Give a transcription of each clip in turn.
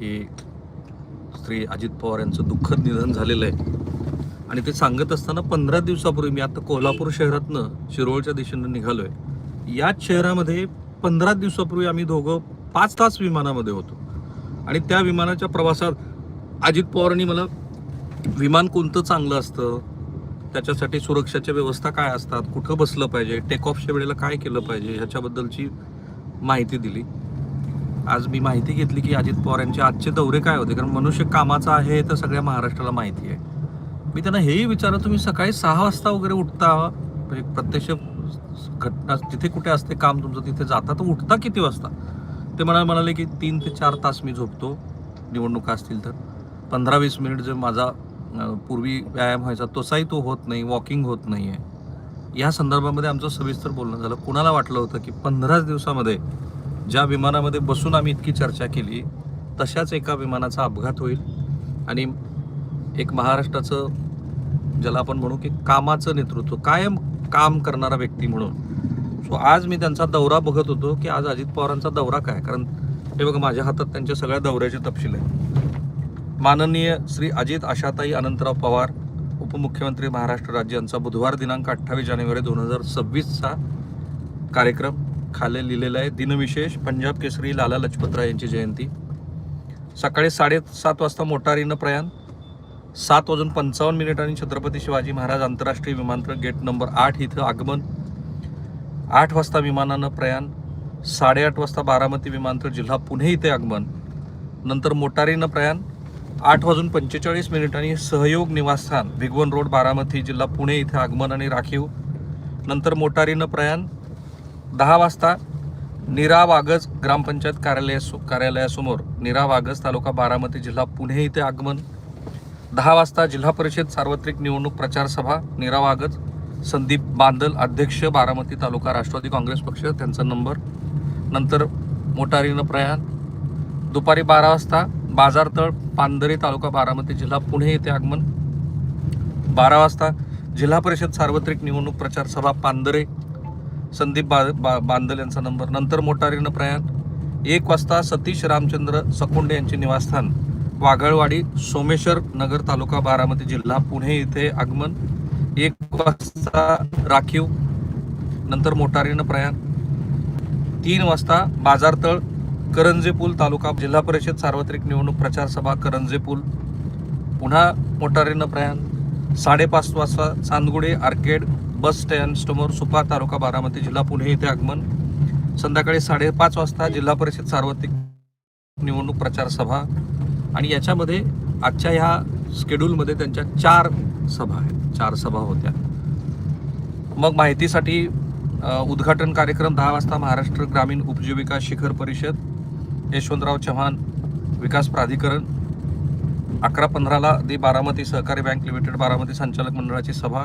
की श्री अजित पवार यांचं दुःखद निधन झालेलं आहे. आणि ते सांगत असताना पंधरा दिवसापूर्वी मी आता कोल्हापूर शहरातनं शिरोळच्या दिशेनं निघालो आहे याच शहरामध्ये पंधरा दिवसापूर्वी आम्ही दोघं पाच तास विमानामध्ये होतो. आणि त्या विमानाच्या प्रवासात अजित पवारांनी मला विमान कोणतं चांगलं असतं त्याच्यासाठी सुरक्षाच्या व्यवस्था काय असतात कुठं बसलं पाहिजे टेक ऑफच्या वेळेला काय केलं पाहिजे ह्याच्याबद्दलची माहिती दिली. आज मी माहिती घेतली की अजित पवार यांचे आजचे दौरे काय होते? कारण मनुष्य कामाचा आहे तर सगळ्या महाराष्ट्राला माहिती आहे. मी त्यांना हेही विचारलं तुम्ही सकाळी सहा वाजता वगैरे उठता? म्हणजे प्रत्यक्ष घटना जिथे कुठे असते काम तुमचं तिथे जाता? तर उठता किती वाजता? ते मला म्हणाले की तीन ते चार तास मी झोपतो निवडणुका असतील तर. पंधरा वीस मिनिट जे माझा पूर्वी व्यायाम व्हायचा तसाही तो होत नाही वॉकिंग होत नाही आहे या संदर्भामध्ये आमचं सविस्तर बोलणं झालं. कुणाला वाटलं होतं की पंधराच दिवसामध्ये ज्या विमानामध्ये बसून आम्ही इतकी चर्चा केली तशाच एका विमानाचा अपघात होईल. आणि एक महाराष्ट्राचं ज्याला आपण म्हणू की कामाचं नेतृत्व कायम काम करणारा व्यक्ती म्हणून. सो आज मी त्यांचा दौरा बघत होतो की आज अजित पवारांचा दौरा काय? कारण हे बघा माझ्या हातात त्यांच्या सगळ्या दौऱ्याचे तपशील आहे माननीय श्री अजित आशाताई अनंतराव पवार उपमुख्यमंत्री महाराष्ट्र राज्य यांचा बुधवार दिनांक अठ्ठावीस जानेवारी दोन हजार सव्वीसचा कार्यक्रम. खाली लिहिलेलं आहे. दिनविशेष पंजाब केसरी लाला लजपतराय यांची जयंती. सकाळी साडेसात वाजता मोटारीनं प्रयाण. सात वाजून पंचावन्न मिनिटांनी छत्रपती शिवाजी महाराज आंतरराष्ट्रीय विमानतळ गेट नंबर आठ इथं आगमन. आठ वाजता विमानानं प्रयाण. साडेआठ वाजता बारामती विमानतळ जिल्हा पुणे इथे आगमन. नंतर मोटारीनं प्रयाण. आठ वाजून पंचेचाळीस मिनिटांनी सहयोग निवासस्थान. भिगवण रोड बारामती जिल्हा पुणे इथे आगमन आणि राखीव. नंतर मोटारीनं प्रयाण. दहा वाजता निरा वागज ग्रामपंचायत कार्यालय कार्यालयासमोर निरा वागज तालुका बारामती जिल्हा पुणे इथे आगमन. दहा वाजता जिल्हा परिषद सार्वत्रिक निवडणूक प्रचारसभा निरा वागज संदीप बांदल अध्यक्ष बारामती तालुका राष्ट्रवादी काँग्रेस पक्ष त्यांचा नंबर. नंतर मोटारीनं प्रयाण. दुपारी बारा वाजता बाजारतळ पांदरे तालुका बारामती जिल्हा पुणे येथे आगमन. बारा वाजता जिल्हा परिषद सार्वत्रिक निवडणूक प्रचारसभा पांदरे संदीप बा, बा बांदल यांचा नंबर. नंतर मोटारीनं प्रयाण एक वाजता सतीश रामचंद्र सकोंडे यांचे निवासस्थान. वाघळवाडी सोमेश्वर नगर तालुका बारामती जिल्हा पुणे येथे आगमन. एक वाजता राखीव. नंतर मोटारीनं प्रयाण तीन वाजता बाजारतळ करंजेपूल तालुका जिल्हा परिषद सार्वत्रिक निवडणूक प्रचार सभा करंजेपूल. पुन्हा मोटारीनं प्रयाण साडेपाच वाजता चांदगुडे आर्केड बस स्टँड समोर सुपा तालुका बारामती जिल्हा पुणे येथे आगमन. संध्याकाळी साडेपाच वाजता जिल्हा परिषद सार्वत्रिक निवडणूक प्रचार सभा आणि याच्यामध्ये आजच्या ह्या स्केड्यूलमध्ये त्यांच्या चार सभा आहेत. चार सभा होत्या. मग माहितीसाठी उद्घाटन कार्यक्रम दहा वाजता महाराष्ट्र ग्रामीण उपजीविका शिखर परिषद यशवंतराव चव्हाण विकास प्राधिकरण अकरा पंधराला दी बारामती सहकारी बँक लिमिटेड बारामती संचालक मंडळाची सभा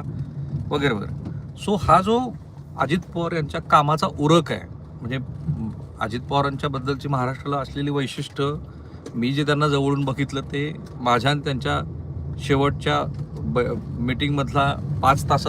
वगैरे वगैरे. सो हा जो अजित पवार यांच्या कामाचा उरक आहे म्हणजे अजित पवार यांच्याबद्दलची महाराष्ट्राला असलेली वैशिष्ट्य मी जे त्यांना जवळून बघितलं ते माझ्या आणि त्यांच्या शेवटच्या ब मीटिंगमधला पाच तासात